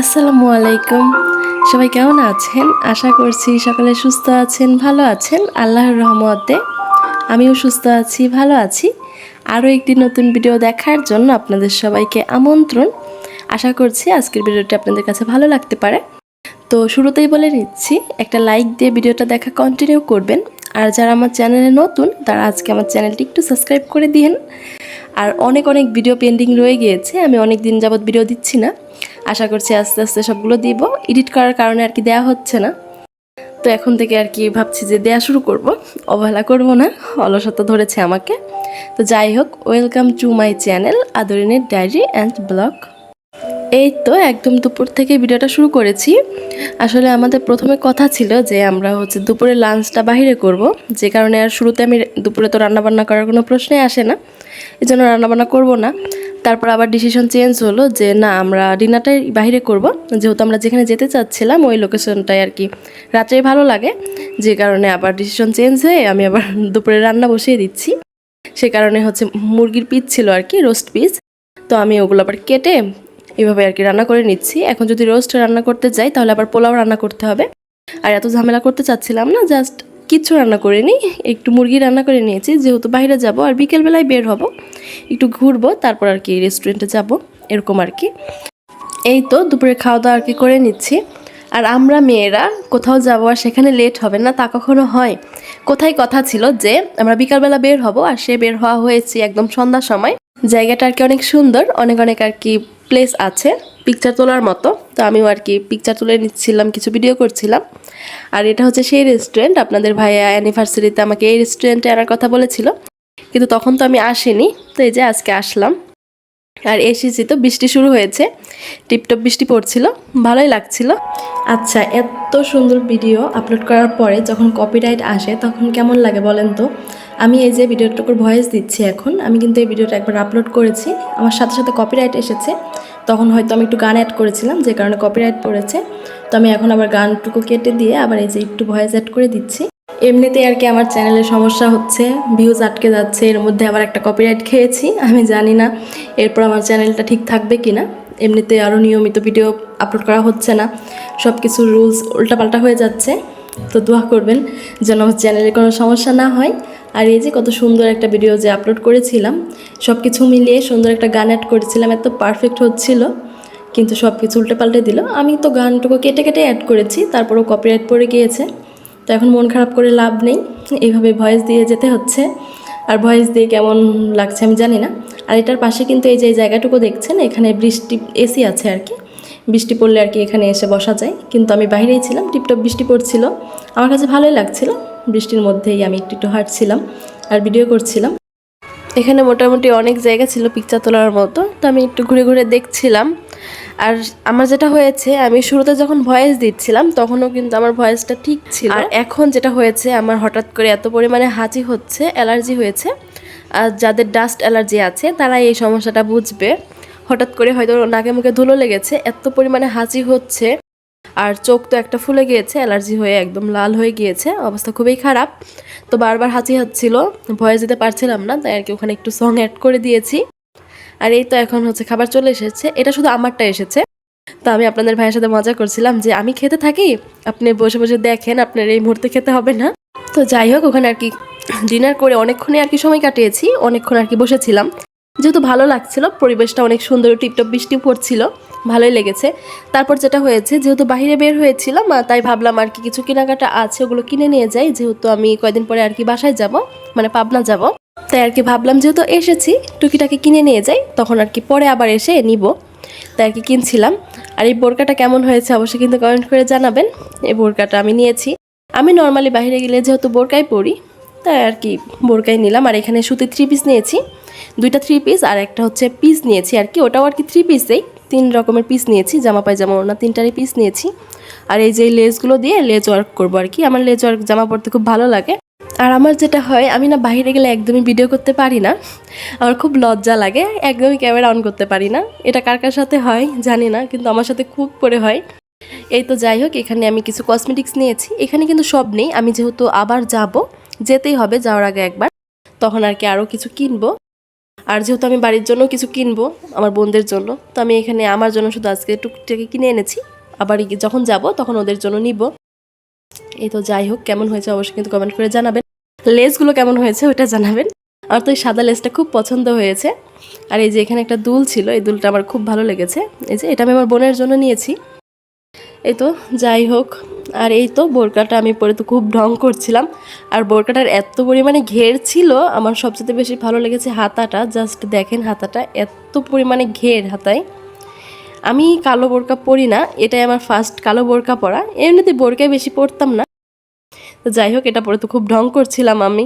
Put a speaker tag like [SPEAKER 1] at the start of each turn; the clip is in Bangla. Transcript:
[SPEAKER 1] আসসালামু আলাইকুম। সবাই কেমন আছেন? আশা করছি সকালে সুস্থ আছেন, ভালো আছেন। আল্লাহর রহমতে আমিও সুস্থ আছি, ভালো আছি। আরও একটি নতুন ভিডিও দেখার জন্য আপনাদের সবাইকে আমন্ত্রণ। আশা করছি আজকের ভিডিওটি আপনাদের কাছে ভালো লাগতে পারে। তো শুরুতেই বলে নিচ্ছি, একটা লাইক দিয়ে ভিডিওটা দেখা কন্টিনিউ করবেন। আর যারা আমার চ্যানেলে নতুন, তারা আজকে আমার চ্যানেলটি একটু সাবস্ক্রাইব করে দিন আর অনেক অনেক ভিডিও পেন্ডিং রয়ে গিয়েছে, আমি অনেক দিন যাবৎ ভিডিও দিচ্ছি না। আশা করছি আস্তে আস্তে সবগুলো দিব। এডিট করার কারণে আর কি দেয়া হচ্ছে না। তো এখন থেকে আর কি ভাবছি যে দেয়া শুরু করব। অবহেলা করব না, অলসতা ধরেছে আমাকে। তো যাই হোক ওয়েলকাম টু মাই চ্যানেল আদরিনের ডায়েরি অ্যান্ড ব্লগ এই তো, একদম দুপুর থেকে ভিডিওটা শুরু করেছি। আসলে আমাদের প্রথমে কথা ছিল যে আমরা হচ্ছে দুপুরে লাঞ্চটা বাইরে করব। যে কারণে আর শুরুতে আমি দুপুরে তো রান্নাবান্না করার কোনো প্রশ্নই আসে না। এই জন্য রান্নাবান্না করব না। তারপর আবার ডিসিশন চেঞ্জ হলো যে না, আমরা ডিনারটাই বাইরে করব। যেহেতু আমরা যেখানে যেতে চাচ্ছিলাম, ওই লোকেশনটাই আর কি রাত্রেই ভালো লাগে। যে কারণে আবার ডিসিশন চেঞ্জ হয়ে আমি আবার দুপুরে রান্না বসিয়ে দিচ্ছি। সে কারণে হচ্ছে মুরগির পিস ছিল আর কি রোস্ট পিস তো আমি ওগুলো আবার কেটে এভাবে আর কি রান্না করে নিচ্ছি। এখন যদি রোস্ট রান্না করতে যাই, তাহলে আবার পোলাও রান্না করতে হবে। আর এত ঝামেলা করতে চাচ্ছিলাম না জাস্ট কিচ্ছু রান্না করিনি একটু মুরগি রান্না করে নিয়েছি, যেহেতু বাইরে যাব আর বিকেলবেলায় বের হব। একটু ঘুরবো, তারপর আর কি রেস্টুরেন্টে যাব, এরকম আর কি। এই তো দুপুরে খাওয়া দাওয়া আর কি করে নিচ্ছি। আর আমরা মেয়েরা কোথাও যাব আর সেখানে লেট হবে না, তা কখনো হয়। কোথায় কথা ছিল যে, আমরা বিকালবেলা বের হব, আর সে বের হওয়া হয়েছে একদম সন্ধ্যার সময়। জায়গাটা আর কি অনেক সুন্দর, অনেক অনেক আর কি প্লেস আছে পিকচার তোলার মতো। তো আমিও আর কি পিকচার তুলে নিচ্ছিলাম, কিছু ভিডিও করছিলাম। আর এটা হচ্ছে সেই রেস্টুরেন্ট আপনাদের ভাইয়া অ্যানিভার্সারিতে আমাকে এই রেস্টুরেন্টে আনার কথা বলেছিল। কিন্তু তখন তো আমি আসিনি, তো এই যে আজকে আসলাম। আর এসেছি তো, বৃষ্টি শুরু হয়েছে, টিপটপ বৃষ্টি পড়ছিল, ভালোই লাগছিল। আচ্ছা এত সুন্দর ভিডিও আপলোড করার পরে যখন কপিরাইট আসে, তখন কেমন লাগে বলেন তো? আমি এই যে ভিডিওটুকুর ভয়েস দিচ্ছি এখন, আমি কিন্তু এই ভিডিওটা একবার আপলোড করেছি। আমার সাথে সাথে কপিরাইট এসেছে। তখন হয়তো আমি একটু গান অ্যাড করেছিলাম, যে কারণে কপিরাইট পড়েছে। তো আমি এখন আবার গানটুকু কেটে দিয়ে আবার এই যে একটু ভয়েস অ্যাড করে দিচ্ছি। এমনিতে আর কি আমার চ্যানেলে সমস্যা হচ্ছে ভিউজ আটকে যাচ্ছে, এর মধ্যে আবার একটা কপিরাইট খেয়েছি, আমি জানি না এরপর আমার চ্যানেলটা ঠিক থাকবে কি না এমনিতে আরও নিয়মিত ভিডিও আপলোড করা হচ্ছে না। সব কিছু রুলস উল্টাপাল্টা হয়ে যাচ্ছে। তো দোয়া করবেন যেন আমার চ্যানেলে কোনো সমস্যা না হয়। আর এই যে কত সুন্দর একটা ভিডিও যে আপলোড করেছিলাম সব কিছু মিলিয়ে সুন্দর একটা গান অ্যাড করেছিলাম, এত পারফেক্ট হচ্ছিল, কিন্তু সব কিছু উল্টে পাল্টে দিল। আমি তো গানটুকু কেটে কেটে অ্যাড করেছি, তারপরেও কপিরাইট পড়ে গিয়েছে। তো এখন মন খারাপ করে লাভ নেই, এইভাবে ভয়েস দিয়ে যেতে হচ্ছে। আর ভয়েস দিয়ে কেমন লাগছে আমি জানি না। আর এটার পাশে কিন্তু এই যে জায়গাটুকু দেখছেন, এখানে বৃষ্টি এসি আছে আর কি। বৃষ্টি পড়লে আর কি এখানে এসে বসা যায়। কিন্তু আমি বাইরেই ছিলাম, টিপটপ বৃষ্টি পড়ছিল। আমার কাছে ভালোই লাগছিল, বৃষ্টির মধ্যেই আমি একটু একটু হাঁটছিলাম আর ভিডিও করছিলাম। এখানে মোটামুটি অনেক জায়গা ছিল পিকচার তোলার মতো, তো আমি একটু ঘুরে ঘুরে দেখছিলাম। আর আমার যেটা হয়েছে, আমি শুরুতে যখন ভয়েস দিচ্ছিলাম, তখনও কিন্তু আমার ভয়েসটা ঠিক ছিল। আর এখন যেটা হয়েছে, আমার হঠাৎ করে এত পরিমাণে হাঁচি হচ্ছে, অ্যালার্জি হয়েছে। আর যাদের ডাস্ট অ্যালার্জি আছে তারা এই সমস্যাটা বুঝবে। হঠাৎ করে হয়তো নাকে মুখে ধুলো লেগেছে, এত পরিমাণে হাঁচি হচ্ছে আর চোখ তো একটা ফুলে গিয়েছে, অ্যালার্জি হয়ে একদম লাল হয়ে গিয়েছে, অবস্থা খুবই খারাপ। তো বারবার হাঁচি হচ্ছিল, ভয়ে যেতে পারছিলাম না, তাই আর কি ওখানে একটু সং অ্যাড করে দিয়েছি। আর এই তো এখন হচ্ছে খাবার চলে এসেছে, এটা শুধু আমারটা এসেছে। তো আমি আপনাদের ভাইয়ের সাথে মজা করছিলাম যে আমি খেতে থাকি, আপনি বসে বসে দেখেন, আপনার এই মুহূর্তে খেতে হবে না। তো যাই হোক, ওখানে আর কি ডিনার করে অনেকক্ষণে আর কি সময় কাটিয়েছি, অনেকক্ষণ আর কি বসেছিলাম। যেহেতু ভালো লাগছিল, পরিবেশটা অনেক সুন্দর, টিপটপ বৃষ্টি পড়ছিল, ভালোই লেগেছে। তারপর যেটা হয়েছে, যেহেতু বাইরে বের হয়েছিলাম তাই ভাবলাম আর কি কিছু কেনাকাটা আছে, ওগুলো কিনে নিয়ে যাই। যেহেতু আমি কয়দিন পরে আর কি বাসায় যাব মানে পাবনা যাব। তাই আর কি ভাবলাম, যেহেতু এসেছি, টুকিটাকে কিনে নিয়ে যাই, তখন আর কি পরে আবার এসে নিব। তাই আর কি কিনছিলাম। আর এই বোরকাটা কেমন হয়েছে, অবশ্যই কিন্তু কমেন্ট করে জানাবেন। এই বোরকাটা আমি নিয়েছি। আমি নর্মালি বাইরে গেলে যেহেতু বোরকাই পরি তাই আর কি বোরকাই নিলাম। আর এখানে সুতির থ্রি পিস নিয়েছি। দুইটা থ্রি পিস আর একটা হচ্ছে পিস নিয়েছি। আর কি ওটাও আর কি থ্রি পিসেই তিন রকমের পিস নিয়েছি, জামা পায়জামা ওনা তিনটারই পিস নিয়েছি। আর এই যে লেসগুলো দিয়ে লেজ ওয়ার্ক করব আর কি। আমার লেজ ওয়ার্ক জামা পরতে খুব ভালো লাগে। আর আমার যেটা হয়, আমি না বাইরে গেলে একদমই ভিডিও করতে পারি না। আমার খুব লজ্জা লাগে, একদমই ক্যামেরা অন করতে পারি না। এটা কার কার সাথে হয়, জানি না, কিন্তু আমার সাথে খুব করে হয়। এই তো যাই হোক, এখানে আমি কিছু কসমেটিক্স নিয়েছি। এখানে কিন্তু সব নেই। আমি যেহেতু আবার যাব যেতেই হবে যাওয়ার আগে একবার। তখন আর কি আরও কিছু কিনবো। আর যেহেতু আমি বাড়ির জন্য কিছু কিনবো, আমার বোনদের জন্য, তো আমি এখানে আমার জন্য শুধু আজকে টুকটাকি কিনে এনেছি। আবার যখন যাব তখন ওদের জন্য নিব। এই তো যাই হোক, কেমন হয়েছে অবশ্যই কিন্তু কমেন্ট করে জানাবেন। লেসগুলো কেমন হয়েছে ওটা জানাবেন। আর তো এই সাদা লেসটা খুব পছন্দ হয়েছে। আর এই যে এখানে একটা দুল ছিল, এই দুলটা আমার খুব ভালো লেগেছে। এই যে এটা আমি আমার বোনের জন্য নিয়েছি। এই তো যাই হোক। আর এই তো বোরকাটা আমি পরে তো খুব ঢং করছিলাম। আর বোরকাটার এত পরিমাণে ঘের ছিল, আমার সবচেয়ে বেশি ভালো লেগেছে হাতাটা। জাস্ট দেখেন হাতাটা, এত পরিমাণে ঘের হাতায়। আমি কালো বোরকা পরি না, এটাই আমার ফার্স্ট কালো বোরকা পরা। এমনিতে বোরকায় বেশি পরতাম না। তো যাই হোক, এটা পরে তো খুব ঢং করছিলাম আমি।